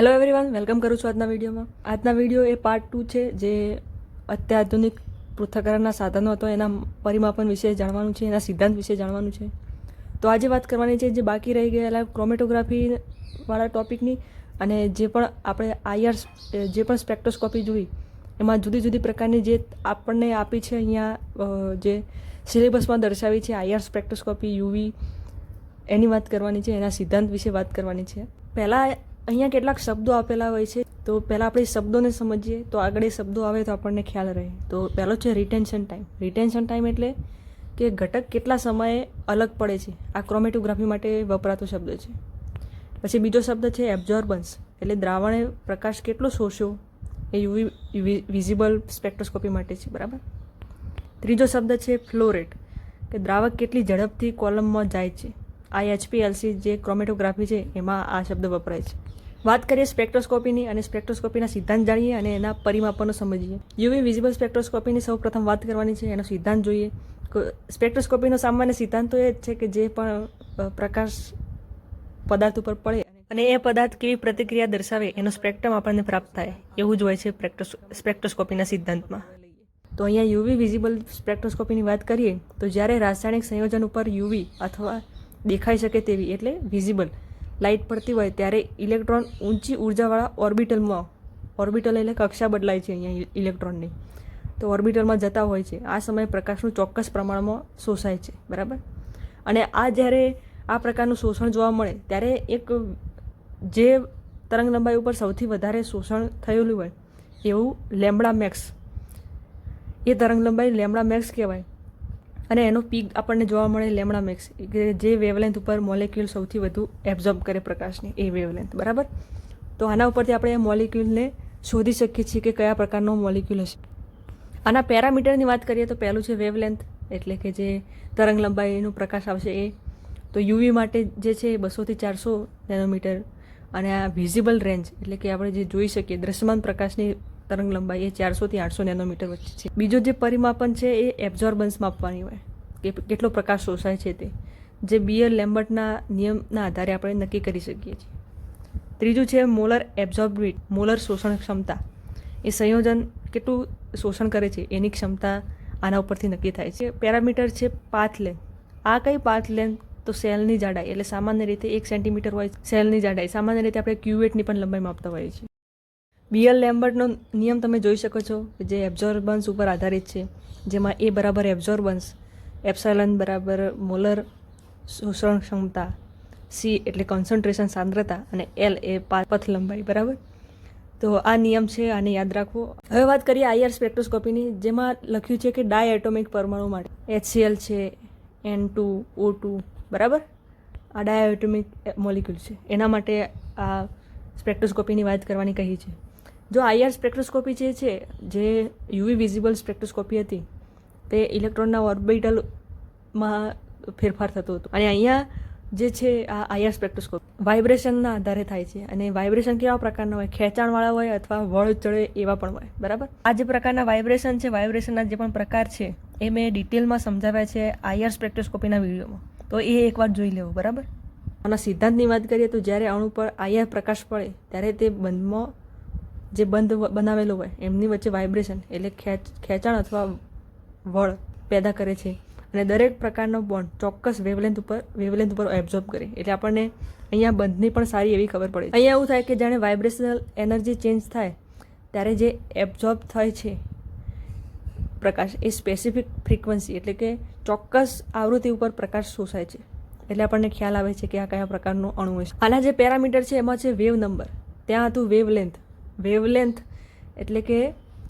Hello everyone welcome કરું છું આજના વિડીયોમાં. આજના વીડિયો એ પાર્ટ ટુ છે, જે અત્યાધુનિક પૃથ્થકરણના સાધનો હતો, એના પરિમાપન વિશે જાણવાનું છે, એના સિદ્ધાંત વિશે જાણવાનું છે. તો આજે વાત કરવાની છે જે બાકી રહી ગયેલા ક્રોમેટોગ્રાફીવાળા ટોપિકની અને જે પણ આપણે આઈઆર જે પણ સ્પેક્ટ્રોસ્કોપી જોઈ, એમાં જુદી જુદી પ્રકારની જે આપણને આપી છે અહીંયા જે સિલેબસમાં દર્શાવી છે આઈઆર સ્પેક્ટ્રોસ્કોપી યુવી એની વાત કરવાની છે, એના સિદ્ધાંત વિશે વાત કરવાની છે. પહેલાં અહીંયા કેટલાક શબ્દો આપેલા હોય છે. તો પહેલાં આપણે શબ્દોને સમજીએ. તો આગળ એ શબ્દો આવે તો આપણને ખ્યાલ રહે. તો પહેલો છે રિટેન્શન ટાઈમ રિટેન્શન ટાઈમ એટલે કે ઘટક કેટલા સમયે અલગ પડે છે. આ ક્રોમેટોગ્રાફી માટે વપરાતો શબ્દ છે. પછી બીજો શબ્દ છે એબ્ઝોર્બન્સ એટલે દ્રાવણે પ્રકાશ કેટલો શોષ્યો એ યુવી વિઝિબલ સ્પેક્ટ્રોસ્કોપી માટે છે. બરાબર? ત્રીજો શબ્દ છે ફ્લો રેટ કે દ્રાવક કેટલી ઝડપથી કોલમમાં જાય છે. આ એચપીએલસી જે ક્રોમેટોગ્રાફી છે, એમાં આ શબ્દ વપરાય છે. વાત કરીએ સ્પેક્ટ્રોસ્કોપીની અને સ્પેક્ટ્રોસ્કોપીના સિદ્ધાંત જાણીએ અને એના પરિમાપનો સમજીએ. યુવી વિઝિબલ સ્પેક્ટ્રોસ્કોપીની સૌ પ્રથમ વાત કરવાની છે, એનો સિદ્ધાંત જોઈએ. સ્પેક્ટ્રોસ્કોપીનો સામાન્ય સિદ્ધાંત તો એ જ છે કે જે પણ પ્રકાશ પદાર્થ ઉપર પડે અને એ પદાર્થ કેવી પ્રતિક્રિયા દર્શાવે એનો સ્પેક્ટ્રમ આપણને પ્રાપ્ત થાય. એવું જ હોય છે સ્પેક્ટ્રોસ સ્પેક્ટ્રોસ્કોપીના સિદ્ધાંતમાં. તો અહીંયા યુવી વિઝિબલ સ્પેક્ટ્રોસ્કોપીની વાત કરીએ, તો જ્યારે રાસાયણિક સંયોજન ઉપર યુવી અથવા દેખાઈ શકે તેવી એટલે વિઝિબલ લાઇટ પડતી હોય ત્યારે ઇલેક્ટ્રોન ઊંચી ઉર્જાવાળા ઓર્બિટલમાં ઓર્બિટલ એટલે કક્ષા બદલાય છે અહીંયા ઇલેક્ટ્રોનની તો ઓર્બિટલમાં જતા હોય છે. આ સમયે પ્રકાશનું ચોક્કસ પ્રમાણમાં શોષાય છે. બરાબર? અને આ જ્યારે આ પ્રકારનું શોષણ જોવા મળે, ત્યારે એક જે તરંગ લંબાઈ ઉપર સૌથી વધારે શોષણ થયેલું હોય એવું લેમડા મેક્સ. એ તરંગ લંબાઈ લેમડા મેક્સ કહેવાય. અને એનો પીક આપણને જોવા મળે લેમડા મેક્સ, કે જે વેવલેન્થ ઉપર મોલેક્યુલ સૌથી વધુ એબ્ઝોર્બ કરે પ્રકાશને, એ વેવલેન્થ બરાબર? તો આના ઉપરથી આપણે એ મોલિક્યુલને શોધી શકીએ છીએ કે કયા પ્રકારનો મોલિક્યુલ હશે. આના પેરામીટરની વાત કરીએ તો પહેલું છે વેવલેન્થ એટલે કે જે તરંગ લંબાઈનો પ્રકાશ આવશે એ. તો યુવી માટે જે છે એ બસોથી ચારસો નેનોમીટર અને આ વિઝિબલ રેન્જ એટલે કે આપણે જે જોઈ શકીએ દ્રશ્યમાન પ્રકાશની તરંગ લંબાઈ એ ચારસોથી આઠસો નેનોમીટર વચ્ચે છે. બીજો જે પરિમાપન છે એ એબ્ઝોર્બન્સ માપવાની હોય. કે કેટલો પ્રકાશ શોષાય છે તે, જે બિયર લેમ્બર્ટના નિયમના આધારે આપણે નક્કી કરી શકીએ છીએ. ત્રીજું છે મોલર એબ્ઝોર્બિટ, મોલર શોષણ ક્ષમતા. એ સંયોજન કેટલું શોષણ કરે છે એની ક્ષમતા આના ઉપરથી નક્કી થાય છે. પેરામીટર છે પાથ લેન્થ. આ કઈ પાથ લેન્થ? તો સેલની જાડાઈ, એટલે સામાન્ય રીતે એક સેન્ટીમીટર હોય સેલની જાડાઈ. સામાન્ય રીતે આપણે ક્યુવેટની પણ લંબાઈ માપતા હોઈએ છીએ. બીએલ લેમ્બર્ટનો નિયમ તમે જોઈ શકો છો જે એબ્ઝોર્બન્સ ઉપર આધારિત છે, જેમાં એ બરાબર એબ્ઝોર્બન્સ એપ્સાયલન બરાબર મોલર શોષણ ક્ષમતા સી એટલે કોન્સન્ટ્રેશન સાંદ્રતા અને એલ એ પથ લંબાઈ, બરાબર? તો આ નિયમ છે, આને યાદ રાખવો હવે વાત કરીએ આઈઆર સ્પેક્ટ્રોસ્કોપીની, જેમાં લખ્યું છે કે ડાયએટોમિક પરમાણુ માટે એચસીએલ છે એન ટુ ઓ ટુ બરાબર? આ ડાયએટોમિક મોલિક્યુલ છે. એના માટે આ સ્પેક્ટ્રોસ્કોપીની વાત કરવાની કહી છે. જો આઈઆર સ્પેક્ટ્રોસ્કોપી જે છે, જે યુવી વિઝિબલ સ્પેક્ટ્રોસ્કોપી હતી તે ઇલેક્ટ્રોનના ઓર્બિટલમાં ફેરફાર થતો હતો. અને અહીંયા જે છે, આ આયર સ્પેક્ટ્રોસ્કોપ વાઇબ્રેશનના આધારે થાય છે. અને વાઇબ્રેશન કેવા પ્રકારના હોય? ખેંચાણવાળા હોય અથવા વળ ચડે એવા પણ હોય. બરાબર? આ જે પ્રકારના વાઇબ્રેશન છે, વાઇબ્રેશનના જે પણ પ્રકાર છે, એ મેં ડિટેલમાં સમજાવ્યા છે આયર સ્પેક્ટ્રોસ્કોપીના વિડીયોમાં. તો એ એકવાર જોઈ લેવું. બરાબર? આના સિદ્ધાંતની વાત કરીએ તો જ્યારે અણુ પર આઈઆર પ્રકાશ પડે, ત્યારે તે બંધમાં જે બંધ બનાવેલો હોય, એમની વચ્ચે વાઇબ્રેશન, એટલે ખેંચ, ખેંચાણ અથવા વળ પેદા કરે છે અને દરેક પ્રકારનો બોન્ડ ચોક્કસ વેવલેન્થ ઉપર વેવલેન્થ ઉપર એબ્ઝોર્બ કરે. એટલે આપણને અહીંયા બંધની પણ સારી એવી ખબર પડે અહીંયા એવું થાય કે જાણે વાઇબ્રેશનલ એનર્જી ચેન્જ થાય, ત્યારે જે એબ્ઝોર્બ થાય છે પ્રકાશ એ સ્પેસિફિક ફ્રિકવન્સી એટલે કે ચોક્કસ આવૃત્તિ ઉપર પ્રકાશ શોષાય છે. એટલે આપણને ખ્યાલ આવે છે કે આ કયા પ્રકારનો અણુ છે. આના જે પેરામીટર છે એમાં છે વેવ નંબર ત્યાં હતું વેવલેન્થ વેવલેન્થ એટલે કે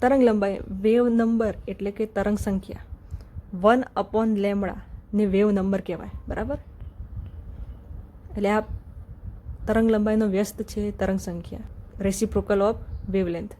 તરંગ લંબાઈ વેવ નંબર એટલે કે તરંગ સંખ્યા. વન અપોન લેમડા ને વેવ નંબર કહેવાય. બરાબર? એટલે આ તરંગ લંબાઈનો વ્યસ્ત છે તરંગ સંખ્યા. રેસિપ્રોકલ ઓફ વેવલેન્થ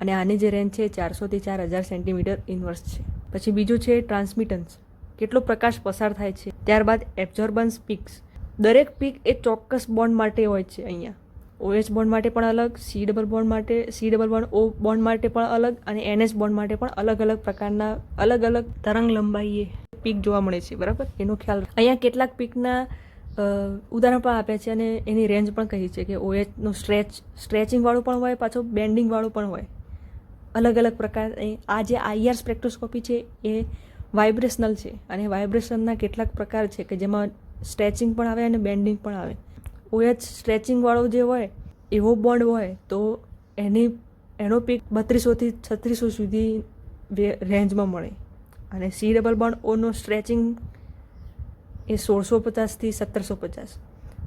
અને આની જે રેન્જ છે ચારસોથી ચાર હજાર સેન્ટીમીટર ઇન્વર્સ છે. પછી બીજું છે ટ્રાન્સમિટન્સ કેટલો પ્રકાશ પસાર થાય છે? ત્યારબાદ એબ્ઝોર્બન્સ પીક્સ દરેક પીક એ ચોક્કસ બોન્ડ માટે હોય છે અહીંયા. ઓએચ બોન્ડ માટે પણ અલગ સી ડબલ બોન્ડ માટે C double bond O bond માટે પણ અલગ અને એનએચ બોન્ડ માટે પણ અલગ અલગ પ્રકારના, અલગ અલગ તરંગ લંબાઈએ પીક જોવા મળે છે, બરાબર? એનો ખ્યાલ અહીંયા કેટલાક પીકના ઉદાહરણ પણ આપ્યા છે અને એની રેન્જ પણ કહી છે કે ઓએચનું સ્ટ્રેચ સ્ટ્રેચિંગવાળું પણ હોય, પાછું બેન્ડિંગવાળું પણ હોય. અલગ અલગ પ્રકાર આ જે આઈઆર સ્પેક્ટ્રોસ્કોપી છે એ વાઇબ્રેશનલ છે અને વાઇબ્રેશનના કેટલાક પ્રકાર છે કે જેમાં સ્ટ્રેચિંગ પણ આવે અને બેન્ડિંગ પણ આવે. ઓએચ સ્ટ્રેચિંગવાળો જે હોય, એવો બોન્ડ હોય, તો એની, એનો પીક બત્રીસોથી છત્રીસો સુધી રેન્જમાં મળે. અને સી ડબલ બોન્ડ ઓનો સ્ટ્રેચિંગ એ સોળસો પચાસથી સત્તરસો પચાસ.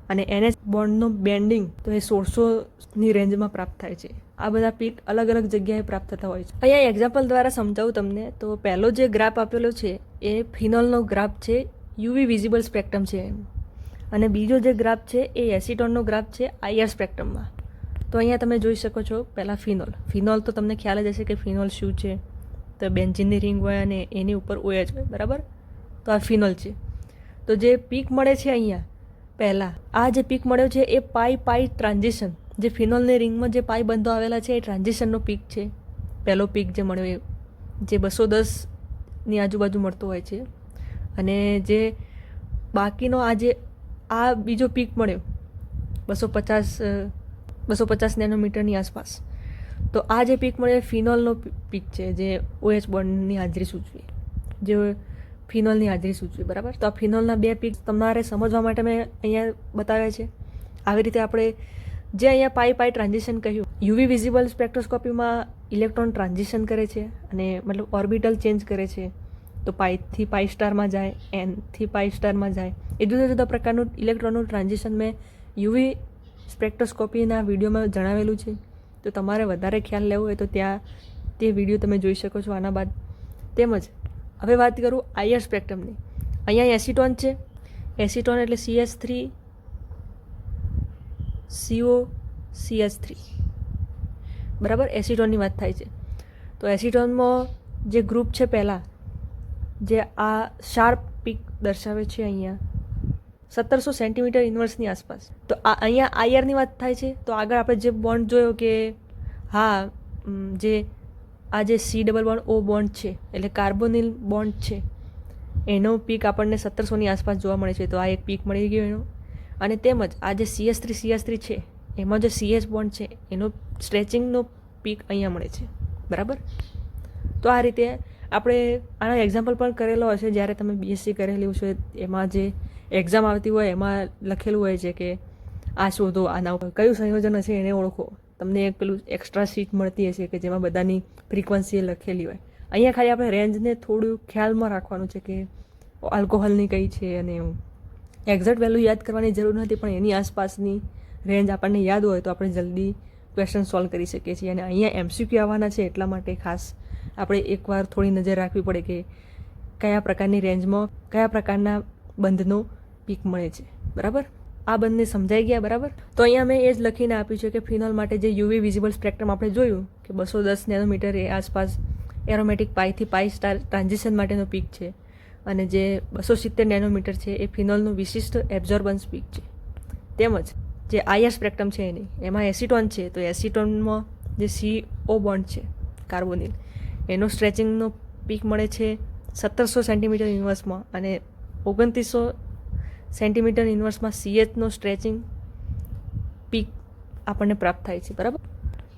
અને એનએચ બોન્ડનો બેન્ડિંગ તો એ સોળસોની રેન્જમાં પ્રાપ્ત થાય છે. આ બધા પીક અલગ અલગ જગ્યાએ પ્રાપ્ત થતા હોય છે. અહીંયા એક્ઝામ્પલ દ્વારા સમજાવું તમને, તો પહેલો જે ગ્રાફ આપેલો છે, એ ફિનોલનો ગ્રાફ છે યુવી વિઝિબલ સ્પેક્ટ્રમ છે. અને બીજો જે ગ્રાફ છે એ એસિટોનનો ગ્રાફ છે આયર સ્પેક્ટ્રમમાં. તો અહીંયા તમે જોઈ શકો છો પહેલાં ફિનોલ. ફિનોલ તો તમને ખ્યાલ જ હશે કે ફિનોલ શું છે? તો બેન્ઝિનની રિંગ હોય અને એની ઉપર ઓએચ હોય, બરાબર? તો આ ફિનોલ છે. તો જે પીક મળે છે અહીંયા, પહેલાં, આ જે પીક મળ્યો છે એ પાઈ પાઈ ટ્રાન્ઝિશન. જે ફિનોલની રિંગમાં જે પાઈ બંધો આવેલા છે એ ટ્રાન્ઝિશનનો પીક છે. પહેલો પીક જે મળ્યો એ, જે બસો દસની આજુબાજુ મળતો હોય છે. અને જે બાકીનો આ જે આ બીજો પીક મળ્યો બસો પચાસ બસો પચાસ નેનોમીટરની આસપાસ. તો આ જે પીક મળ્યો એ ફિનોલનો પીક છે, જે ઓએચ બોન્ડની હાજરી સૂચવી. જે ફિનોલની હાજરી સૂચવી, બરાબર? તો આ ફિનોલના બે પીક તમારે સમજવા માટે મેં અહીંયા બતાવ્યા છે. આવી રીતે આપણે જે અહીંયા પાઈ પાઈ ટ્રાન્ઝિશન કહ્યું યુવી વિઝિબલ સ્પેક્ટ્રોસ્કોપીમાં ઇલેક્ટ્રોન ટ્રાન્ઝિશન કરે છે અને મતલબ ઓર્બિટલ ચેન્જ કરે છે. તો પાઈથી પાઈ સ્ટારમાં જાય એનથી પાઈ સ્ટારમાં જાય. એ જુદા જુદા પ્રકારનું ઇલેક્ટ્રોનનું ટ્રાન્ઝિશન મેં યુવી સ્પેક્ટ્રોસ્કોપીના વિડીયોમાં જણાવેલું છે. તો તમારે વધારે ખ્યાલ લેવો હોય તો ત્યાં તે વીડિયો તમે જોઈ શકો છો આના બાદ. તેમજ, હવે વાત કરું આયર સ્પેક્ટ્રમની. અહીંયા એસિટોન છે. એસિટોન એટલે CS three CO CS three બરાબર? એસિટોનની વાત થાય છે. તો એસિટોનમાં જે ગ્રુપ છે પહેલાં, જે આ શાર્પ પીક દર્શાવે છે અહીંયા. સત્તરસો સેન્ટીમીટર ઇન્વર્સની આસપાસ. તો અહીંયા આઈઆરની વાત થાય છે, તો આગળ આપણે જે બોન્ડ જોયો કે હા જે, આ જે C double bond O bond છે, એટલે કાર્બોનિલ બોન્ડ છે, એનો પીક આપણને સત્તરસોની આસપાસ જોવા મળે છે. તો આ એક પીક મળી ગયો એનો. અને તેમજ આ જે સીએસ થ્રી સીએસ થ્રી છે, એમાં જે સીએસ બોન્ડ છે, એનો સ્ટ્રેચિંગનો પીક અહીંયા મળે છે. બરાબર? તો આ રીતે આપણે આના એક્ઝામ્પલ પણ કરેલો હશે, જ્યારે તમે બીએસસી કરેલું છે એમાં જે એક્ઝામ આવતી હોય, એમાં લખેલું હોય છે કે આ શોધો, આના ઉપર. કયું સંયોજન હશે એને ઓળખો. તમને એક પેલું એક્સ્ટ્રા શીટ મળતી હશે કે જેમાં બધાની ફ્રિકવન્સી લખેલી હોય. અહીંયા ખાલી આપણે રેન્જને થોડું ખ્યાલમાં રાખવાનું છે કે આલ્કોહોલની કઈ છે અને એવું. એક્ઝેક્ટ વેલ્યુ યાદ કરવાની જરૂર નથી, પણ એની આસપાસની રેન્જ આપણને યાદ હોય તો આપણે જલ્દી ક્વેશ્ચન સોલ્વ કરી શકીએ છીએ. અને અહીંયા એમસીક્યુ આવવાના છે એટલા માટે ખાસ આપણે એકવાર થોડી નજર રાખવી પડે કે કયા પ્રકારની રેન્જમાં કયા પ્રકારના બંધનો પીક મળે છે. બરાબર? આ બંને સમજાઈ ગયા, બરાબર? તો અહીંયા મેં એ જ લખીને આપ્યું છે કે ફિનોલ માટે જે યુવી વિઝિબલ સ્પેક્ટ્રમ આપણે જોયું કે બસો દસ નેનોમીટર એ આસપાસ એરોમેટિક પાઈથી પાઈ સ્ટાર ટ્રાન્ઝિશન માટેનો પીક છે અને જે બસો સિત્તેર નેનોમીટર છે એ ફિનોલનું વિશિષ્ટ એબ્ઝોર્બન્સ પીક છે. તેમજ જે આયર સ્પેક્ટ્રમ છે એની, એમાં એસિટોન છે, તો એસિટોનમાં જે સી ઓ બોન્ડ છે કાર્બોનિલ એનો સ્ટ્રેચિંગનો પીક મળે છે સત્તરસો સેન્ટીમીટર ઇન્વર્સમાં અને ઓગણત્રીસો સેન્ટીમીટર ઇન્વર્સમાં સીએચનો સ્ટ્રેચિંગ પીક આપણને પ્રાપ્ત થાય છે, બરાબર?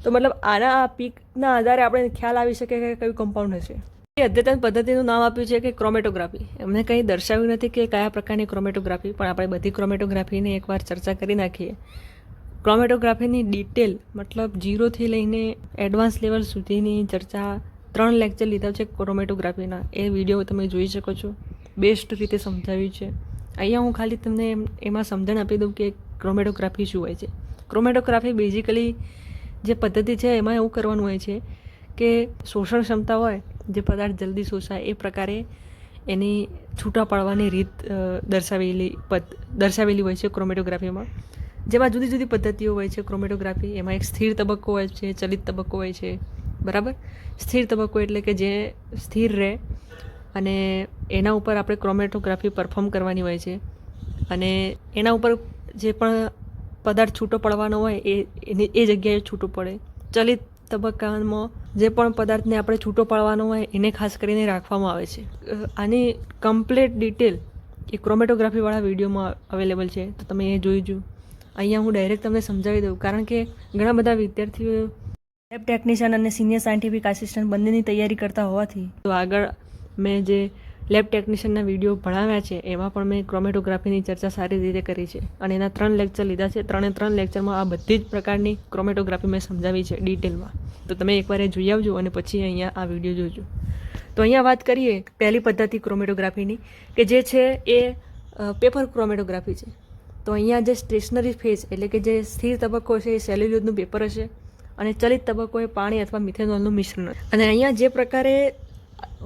તો મતલબ આના આ પીકના આધારે આપણે ખ્યાલ આવી શકે કે કયું કમ્પાઉન્ડ હશે. એ અદ્યતન પદ્ધતિનું નામ આપ્યું છે કે ક્રોમેટોગ્રાફી એમને કંઈ દર્શાવ્યું નથી કે કયા પ્રકારની ક્રોમેટોગ્રાફી પણ આપણે બધી ક્રોમેટોગ્રાફીની એકવાર ચર્ચા કરી નાખીએ. ક્રોમેટોગ્રાફીની ડિટેલ મતલબ જીરોથી લઈને એડવાન્સ લેવલ સુધીની ચર્ચા ત્રણ લેક્ચર લીધા છે ક્રોમેટોગ્રાફીના એ વીડિયો તમે જોઈ શકો છો. બેસ્ટ રીતે સમજાવ્યું છે. અહીંયા હું ખાલી તમને એમ- સમજણ આપી દઉં કે ક્રોમેટોગ્રાફી શું હોય છે. ક્રોમેટોગ્રાફી બેઝિકલી જે પદ્ધતિ છે એમાં એવું કરવાનું હોય છે કે શોષણ ક્ષમતા હોય, જે પદાર્થ જલ્દી શોષાય, એ પ્રકારે એની છૂટા પાડવાની રીત દર્શાવેલી પદ દર્શાવેલી હોય છે ક્રોમેટોગ્રાફીમાં જેમાં જુદી જુદી પદ્ધતિઓ હોય છે ક્રોમેટોગ્રાફી એમાં એક સ્થિર તબક્કો હોય છે, ચલિત તબક્કો હોય છે. બરાબર? સ્થિર તબક્કો એટલે કે જે સ્થિર રહે અને એના ઉપર આપણે ક્રોમેટોગ્રાફી પરફોર્મ કરવાની હોય છે. અને એના ઉપર જે પણ પદાર્થ છૂટો પડવાનો હોય એ, એની, એ જગ્યાએ છૂટો પડે. ચલિત તબક્કામાં જે પણ પદાર્થને આપણે છૂટો પાડવાનો હોય એને ખાસ કરીને રાખવામાં આવે છે. આની કમ્પ્લેટ ડિટેલ એ ક્રોમેટોગ્રાફીવાળા વિડીયોમાં અવેલેબલ છે. તો તમે એ જોઈજો અહીંયા હું ડાયરેક્ટ તમને સમજાવી દઉં. કારણ કે ઘણા બધા વિદ્યાર્થીઓ લેબ ટેકનિશિયન અને સિનિયર સાયન્ટિફિક આસિસ્ટન્ટ બંનેની તૈયારી કરતા હોવાથી. તો આગળ મેં જે લેબ ટેકનિશિયનના વીડિયો ભણાવ્યા છે, એમાં પણ મેં ક્રોમેટોગ્રાફીની ચર્ચા સારી રીતે કરી છે. અને એના ત્રણ લેક્ચર લીધા છે. ત્રણે ત્રણ લેક્ચરમાં આ બધી જ પ્રકારની ક્રોમેટોગ્રાફી મેં સમજાવી છે ડિટેલમાં તો તમે એકવાર એ જોઈ આવજો અને પછી અહીંયા આ વીડિયો જોજો. તો અહીંયા વાત કરીએ પહેલી પદ્ધતિ ક્રોમેટોગ્રાફીની કે જે છે એ પેપર ક્રોમેટોગ્રાફી છે. તો અહીંયા જે સ્ટેશનરી ફેઝ એટલે કે જે સ્થિર તબક્કો છે એ સેલ્યુલોઝનું પેપર હશે. અને ચલિત તબક્કો એ પાણી અથવા મિથેનોલનું મિશ્રણ. અને અહીંયા જે પ્રકારે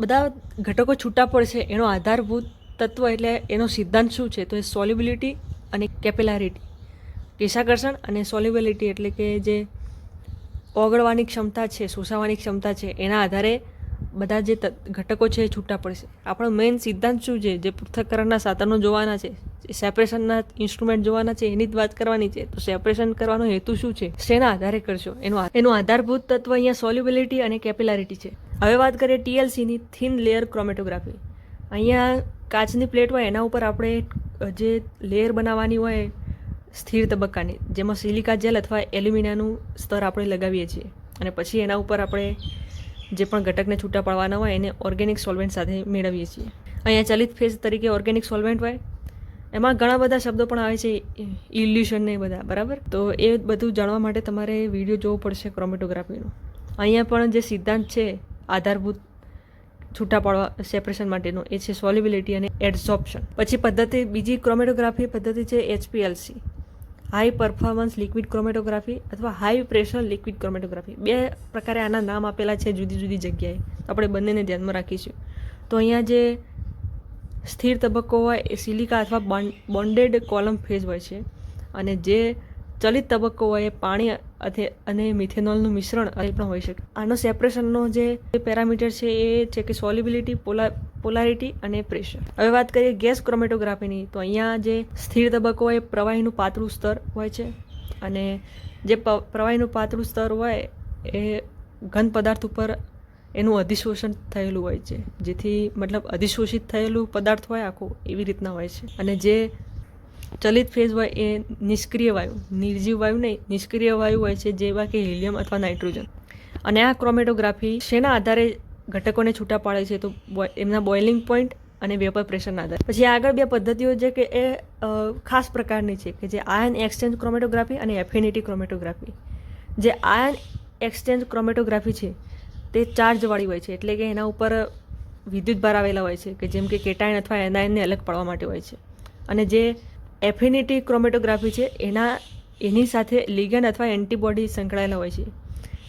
બધા ઘટકો છૂટા પડશે, એનો આધારભૂત તત્વ એટલે એનો સિદ્ધાંત શું છે? તો એ સોલ્યુબિલિટી અને કેપિલારિટી કેશાકર્ષણ અને સોલ્યુબિલિટી એટલે કે જે ઓગળવાની ક્ષમતા છે, શોષાવાની ક્ષમતા છે, એના આધારે બધા જે ઘટકો છે એ છૂટા પડશે. આપણો મેઇન સિદ્ધાંત શું છે? જે પૃથ્થકરણના સાધનો જોવાના છે સેપરેશનના ઇન્સ્ટ્રુમેન્ટ જોવાના છે, એની જ વાત કરવાની છે. તો સેપરેશન કરવાનો હેતુ શું છે? શેના આધારે કરશો? એનો એનું આધારભૂત તત્વ અહીંયા સોલ્યુબિલિટી અને કેપિલારિટી છે. હવે વાત કરીએ ટીએલસીની થિન લેયર ક્રોમેટોગ્રાફી અહીંયા કાચની પ્લેટ હોય, એના ઉપર આપણે જે લેયર બનાવવાની હોય, સ્થિર તબક્કાની, જેમાં સિલિકા જેલ અથવા એલ્યુમિનિયાનું સ્તર આપણે લગાવીએ છીએ. અને પછી એના ઉપર આપણે જે પણ ઘટકને છૂટા પાડવાના હોય એને ઓર્ગેનિક સોલ્વેન્ટ સાથે મેળવીએ છીએ. અહીંયા ચલિત ફેઝ તરીકે ઓર્ગેનિક સોલ્વેન્ટ હોય. એમાં ઘણા બધા શબ્દો પણ આવે છે ઇલ્યુશન ને બધા, બરાબર? તો એ બધું જાણવા માટે તમારે વીડિયો જોવો પડશે ક્રોમેટોગ્રાફીનો. અહીંયા પણ જે સિદ્ધાંત છે, આધારભૂત છૂટા પાડવા, સેપરેશન માટેનો, એ છે સોલ્યુબિલિટી અને એડસોપ્શન. પછી પદ્ધતિ, બીજી ક્રોમેટોગ્રાફી પદ્ધતિ છે HPLC. High performance liquid chromatography અથવા હાઈ પ્રેશર લિક્વિડ ક્રોમેટોગ્રાફી બે પ્રકારે આના નામ આપેલા છે જુદી જુદી જગ્યાએ. આપણે બંનેને ધ્યાનમાં રાખીશું. તો અહીંયા જે સ્થિર તબક્કો હોય એ સિલિકા અથવા બોન્ડેડ કોલમ ફેઝ હોય છે. અને જે ચલિત તબક્કો હોય પાણી અથે- અને મિથેનોલનું મિશ્રણ એ પણ હોઈ શકે. આનો સેપરેશનનો જે પેરામીટર છે એ છે કે સોલિબિલિટી પોલા, પોલારિટી અને પ્રેશર. હવે વાત કરીએ ગેસ ક્રોમેટોગ્રાફીની. તો અહીંયા જે સ્થિર તબક્કો હોય એ પ્રવાહીનું પાતળું સ્તર હોય છે અને જે પ્રવાહીનું પાતળું સ્તર હોય એ ઘન પદાર્થ ઉપર એનું અધિશોષણ થયેલું હોય છે. જેથી મતલબ અધિશોષિત થયેલું પદાર્થ હોય આખું એવી રીતના હોય છે. અને જે ચલિત ફેઝ હોય એ નિષ્ક્રિય વાયુ, નિર્જીવ વાયુ નહીં, નિષ્ક્રિય વાયુ હોય છે જેવા કે હિલિયમ અથવા નાઇટ્રોજન. અને આ ક્રોમેટોગ્રાફી શેના આધારે ઘટકોને છૂટા પાડે છે તો એમના બોઇલિંગ પોઈન્ટ અને વેપર પ્રેશરના આધારે. પછી આગળ બે પદ્ધતિઓ છે કે એ ખાસ પ્રકારની છે કે જે આયન એક્સચેન્જ ક્રોમેટોગ્રાફી અને એફિનિટી ક્રોમેટોગ્રાફી. જે આયન એક્સચેન્જ ક્રોમેટોગ્રાફી છે તે ચાર્જવાળી હોય છે એટલે કે એના ઉપર વિદ્યુત ભાર આવેલા હોય છે કે જેમ કે કેટાયન અથવા એનાયનને અલગ પાડવા માટે હોય છે. અને જે એફિનિટી ક્રોમેટોગ્રાફી છે. એના, એની સાથે લિગન અથવા એન્ટીબોડી સંકળાયેલા હોય છે.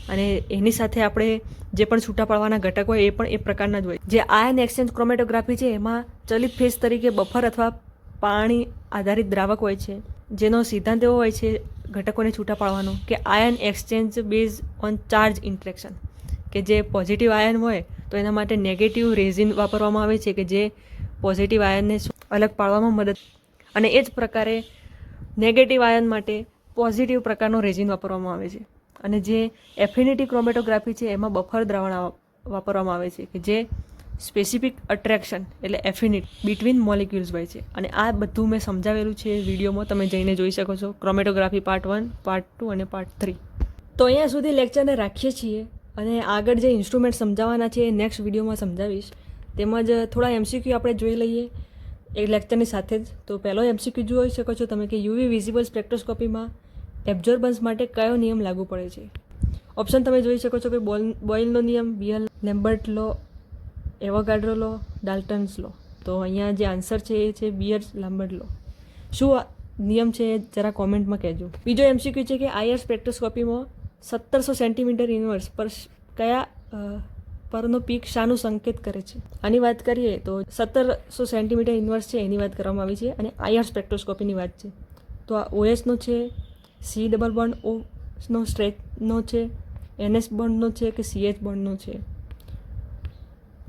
અને એની સાથે આપણે જે પણ છૂટા પાડવાના ઘટક હોય એ પણ એ પ્રકારના જ હોય. જે આયન એક્સચેન્જ ક્રોમેટોગ્રાફી છે, એમાં ચલિત ફેસ તરીકે બફર અથવા પાણી આધારિત દ્રાવક હોય છે, જેનો સિદ્ધાંત એવો હોય છે ઘટકોને છૂટા પાડવાનો કે ion exchange base on charge interaction કે જે પોઝિટિવ આયન હોય, તો એના માટે નેગેટિવ રેઝિન વાપરવામાં આવે છે કે જે પોઝિટિવ આયનને અલગ પાડવામાં મદદ અને એ જ પ્રકારે નેગેટિવ આયન માટે પોઝિટિવ પ્રકારનું રેજિન વાપરવામાં આવે છે. અને જે એફિનિટી ક્રોમેટોગ્રાફી છે, એમાં બફર દ્રાવણ વાપરવામાં આવે છે કે જે સ્પેસિફિક અટ્રેક્શન એટલે એફિનિટ બિટવીન મોલિક્યુલ્સ હોય છે. અને આ બધું મેં સમજાવેલું છે વિડીયોમાં, તમે જઈને જોઈ શકો છો. Chromatography part one part two અને પાર્ટ થ્રી તો અહીંયા સુધી લેક્ચરને રાખીએ છીએ અને આગળ જે ઇન્સ્ટ્રુમેન્ટ સમજાવવાના છે એ નેક્સ્ટ વિડીયોમાં સમજાવીશ. તેમજ થોડા એમસીક્યુ આપણે જોઈ લઈએ. એ લેક્ચરની સાથે જ. તો પહેલો એમસીક્યુ જોઈ શકો છો તમે કે યુવી વિઝિબલ સ્પેક્ટ્રોસ્કોપીમાં એબ્ઝોર્બન્સ માટે કયો નિયમ લાગુ પડે છે? ઓપ્શન તમે જોઈ શકો છો કે બોલ, બોઇલનો નિયમ Beer Lambert law, Avogadro law, Dalton's law. તો અહીંયા જે આન્સર છે એ છે બિયર લેમ્બર્ટ લો. શું નિયમ છે એ જરા કોમેન્ટમાં કહેજો. બીજો એમસીક્યુ છે કે આયર સ્પેક્ટ્રોસ્કોપીમાં સત્તરસો સેન્ટીમીટર ઇન્વર્સ પર કયા પરનો પીક શાનું સંકેત કરે છે. આની વાત કરીએ તો સત્તરસો સેન્ટીમીટર ઇન્વર્સ છે, એની વાત કરવામાં આવી છે અને આઈઆર સ્પેક્ટ્રોસ્કોપીની વાત છે. તો આ ઓએસનો છે સી ડબલ બોન્ડ ઓનો સ્ટ્રેચનો છે એનએસ બોન્ડનો છે કે સીએચ બોન્ડનો છે?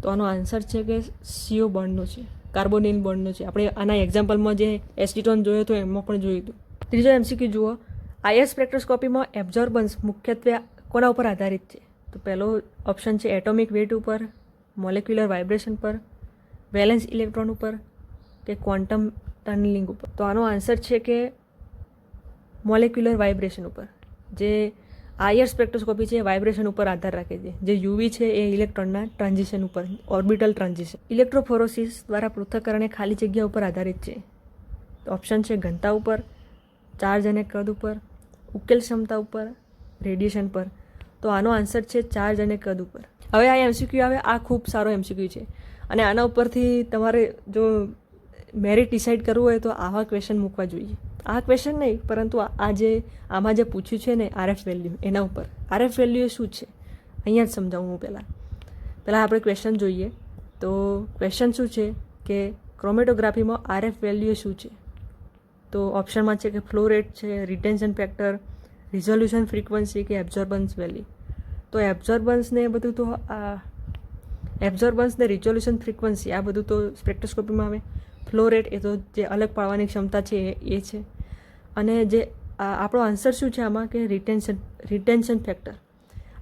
તો આનો આન્સર છે કે સીઓ બોન્ડનો છે કાર્બોનિલ બોન્ડનો છે. આપણે આના એક્ઝામ્પલમાં જે એસિટોન જોયો હતો એમાં પણ જોયું હતું. ત્રીજો એમસીક્યુ જુઓ. આઈએસ સ્પેક્ટ્રોસ્કોપીમાં એબ્ઝોર્બન્સ મુખ્યત્વે કોના ઉપર આધારિત છે? તો પહેલો ઓપ્શન છે એટોમિક વેટ ઉપર મોલેક્યુલર વાઇબ્રેશન પર વેલેન્સ ઇલેક્ટ્રોન ઉપર કે ક્વોન્ટમ ટનલિંગ ઉપર. તો આનો આન્સર છે કે મોલેક્યુલર વાઇબ્રેશન ઉપર. જે આયર સ્પેક્ટ્રોસ્કોપી છે વાઇબ્રેશન ઉપર આધાર રાખે છે. જે યુવી છે એ ઇલેક્ટ્રોનના ટ્રાન્ઝિશન ઉપર ઓર્બિટલ ટ્રાન્ઝિશન ઇલેક્ટ્રોફોરોસિસ દ્વારા પૃથ્થકરણ એ ખાલી જગ્યા ઉપર આધારિત છે. ઓપ્શન છે ઘનતા ઉપર ચાર્જ અને કદ ઉપર, ઉકેલ ક્ષમતા ઉપર રેડિયેશન પર. તો આનો આન્સર છે ચાર્જ અને કદ ઉપર. હવે આ એમસીક્યુ આવે, આ ખૂબ સારો એમસીક્યુ છે. અને આના ઉપરથી તમારે જો મેરિટ ડિસાઇડ કરવું હોય તો આવા ક્વેશ્ચન મૂકવા જોઈએ. આ ક્વેશ્ચન નહીં, પરંતુ આ જે આમાં જે પૂછ્યું છે ને આરએફ વેલ્યુ એના ઉપર. આરએફ વેલ્યુ એ શું છે? અહીંયા જ સમજાવું હું પહેલાં. પહેલાં આપણે ક્વેશ્ચન જોઈએ. તો ક્વેશ્ચન શું છે? કે ક્રોમેટોગ્રાફીમાં આરએફ વેલ્યુ શું છે? તો ઓપ્શનમાં છે કે ફ્લો રેટ છે રિટેન્શન ફેક્ટર રિઝોલ્યુશન ફ્રીક્વન્સી કે એબ્ઝોર્બન્સ વેલી તો એબ્ઝોર્બન્સને એ બધું તો, આ, એબ્ઝોર્બન્સને રિઝોલ્યુશન ફ્રીક્વન્સી, આ બધું તો સ્પેક્ટ્રોસ્કોપીમાં આવે. ફ્લો રેટ એ તો જે અલગ પાડવાની ક્ષમતા છે એ એ છે. અને જે આપણો આન્સર શું છે આમાં કે રિટેન્શન રિટેન્શન ફેક્ટર.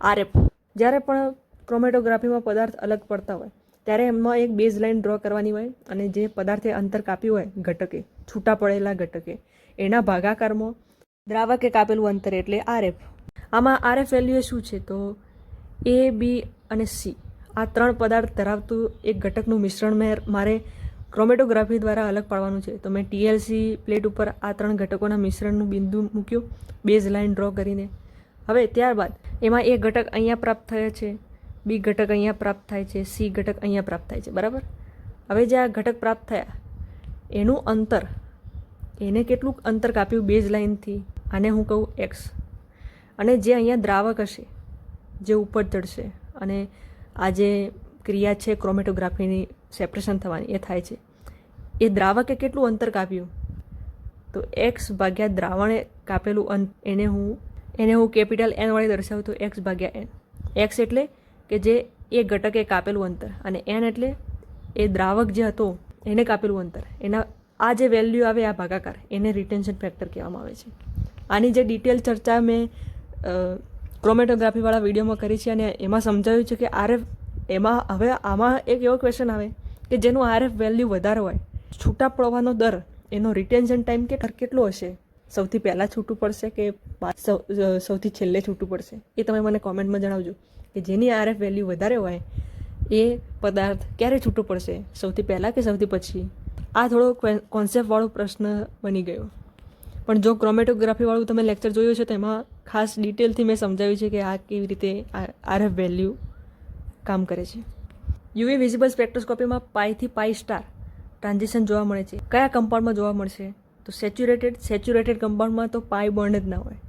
આરએફ. જ્યારે પણ ક્રોમેટોગ્રાફીમાં પદાર્થ અલગ પડતા હોય, ત્યારે એમાં એક બેઝ લાઇન ડ્રો કરવાની હોય અને જે પદાર્થે અંતર કાપ્યું હોય, ઘટકે, છૂટા પડેલા ઘટકે, એના ભાગાકારમાં દ્રાવકે કાપેલું અંતર એટલે આરએફ. આમાં આરએફ વેલ્યુ શું છે? તો એ, બી અને સી. આ ત્રણ પદાર્થ ધરાવતું એક ઘટકનું મિશ્રણ મેં મારે ક્રોમેટોગ્રાફી દ્વારા અલગ પાડવાનું છે. તો મેં ટીએલસી પ્લેટ ઉપર આ ત્રણ ઘટકોના મિશ્રણનું બિંદુ મૂક્યું, બેઝ લાઇન ડ્રો કરીને. હવે ત્યારબાદ એમાં એ ઘટક અહીંયા પ્રાપ્ત થયા છે, બી ઘટક અહીંયા પ્રાપ્ત થાય છે, સી ઘટક અહીંયા પ્રાપ્ત થાય છે. બરાબર? હવે જે આ ઘટક પ્રાપ્ત થયા, એનું અંતર, એને કેટલું અંતર કાપ્યું બેઝ લાઇનથી. આને હું કહું એક્સ અને જે અહીંયા દ્રાવક હશે, જે ઉપર ચડશે અને આ જે ક્રિયા છે ક્રોમેટોગ્રાફીની સેપરેશન થવાની, એ થાય છે, એ દ્રાવકે કેટલું અંતર કાપ્યું? તો એક્સ ભાગ્યા દ્રાવણે કાપેલું અંત, એને હું એને હું કેપિટલ એન વડે દર્શાવું તો એક્સ ભાગ્યા એન એક્સ એટલે કે જે એ ઘટકે કાપેલું અંતર અને એન એટલે એ દ્રાવક જે હતો, એને કાપેલું અંતર. એના, આ જે વેલ્યુ આવે આ ભાગાકાર, એને રિટેન્શન ફેક્ટર કહેવામાં આવે છે. આની જે ડિટેલ ચર્ચા મેં ક્રોમેટોગ્રાફીવાળા વિડીયોમાં કરી છે અને એમાં સમજાવ્યું છે કે આરએફ એમાં, હવે આમાં એક એવો ક્વેશ્ચન આવે કે જેનું આરએફ વેલ્યુ વધારે હોય. છૂટા પડવાનો દર એનો રિટેન્શન ટાઈમ કે કેટલો હશે? સૌથી પહેલાં છૂટું પડશે કે સૌથી છેલ્લે છૂટું પડશે? એ તમે મને કોમેન્ટમાં જણાવજો. કે જેની આરએફ વેલ્યુ વધારે હોય, એ પદાર્થ ક્યારે છૂટો પડશે? સૌથી પહેલાં કે સૌથી પછી? આ થોડો કોન્સેપ્ટવાળો પ્રશ્ન બની ગયો. પણ જો ક્રોમેટોગ્રાફીવાળું તમે લેક્ચર જોયું છે તો એમાં ખાસ ડિટેલથી મેં સમજાવ્યું છે કે આ કેવી રીતે આરએફ વેલ્યુ કામ કરે છે. યુવી વિઝિબલ સ્પેક્ટ્રોસ્કોપીમાં પાઈથી પાઈ સ્ટાર ટ્રાન્ઝેક્શન જોવા મળે છે. કયા કમ્પાઉન્ડમાં જોવા મળશે? તો સેચ્યુરેટેડ સેચ્યુરેટેડ કમ્પાઉન્ડમાં તો પાઈ બોન્ડ જ ના હોય.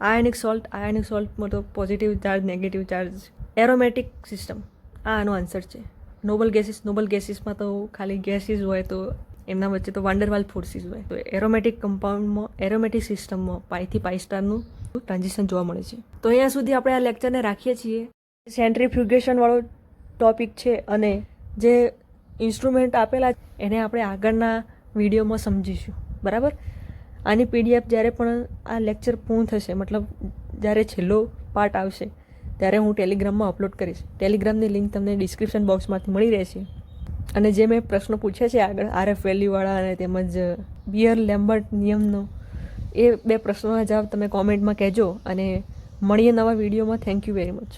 આયનિક સોલ્ટ આયનિક સોલ્ટમાં તો positive charge negative charge aromatic system આ આનો આન્સર છે. નોબલ ગેસીસ નોબલ ગેસીસમાં તો ખાલી ગેસીસ હોય તો એમના વચ્ચે તો વાન્ડરવાલ ફોર્સિસ હોય. તો એરોમેટિક કમ્પાઉન્ડમાં એરોમેટિક સિસ્ટમમાં પાઈથી પાઈ સ્ટારનું ટ્રાન્ઝિશન જોવા મળે છે. તો અહીંયા સુધી આપણે આ લેક્ચરને રાખીએ છીએ. સેન્ટ્રીફ્યુગેશનવાળો ટોપિક છે અને જે ઇન્સ્ટ્રુમેન્ટ આપેલા એને આપણે આગળના વિડીયોમાં સમજીશું. બરાબર? આની પીડીએફ જ્યારે પણ આ લેક્ચર પૂર્ણ થશે, મતલબ જ્યારે છેલ્લો પાર્ટ આવશે, ત્યારે હું ટેલિગ્રામમાં અપલોડ કરીશ. ટેલિગ્રામની લિંક તમને ડિસ્ક્રિપ્શન બોક્સમાંથી મળી રહેશે. અને જે મેં પ્રશ્નો પૂછ્યા છે આગળ, આરએફ વેલ્યુવાળા અને તેમજ બિયર લેમ્બર્ટ નિયમનો, એ બે પ્રશ્નોના જવાબ તમે કોમેન્ટમાં કહેજો અને મળીએ નવા વિડીયોમાં થેન્ક યુ વેરી મચ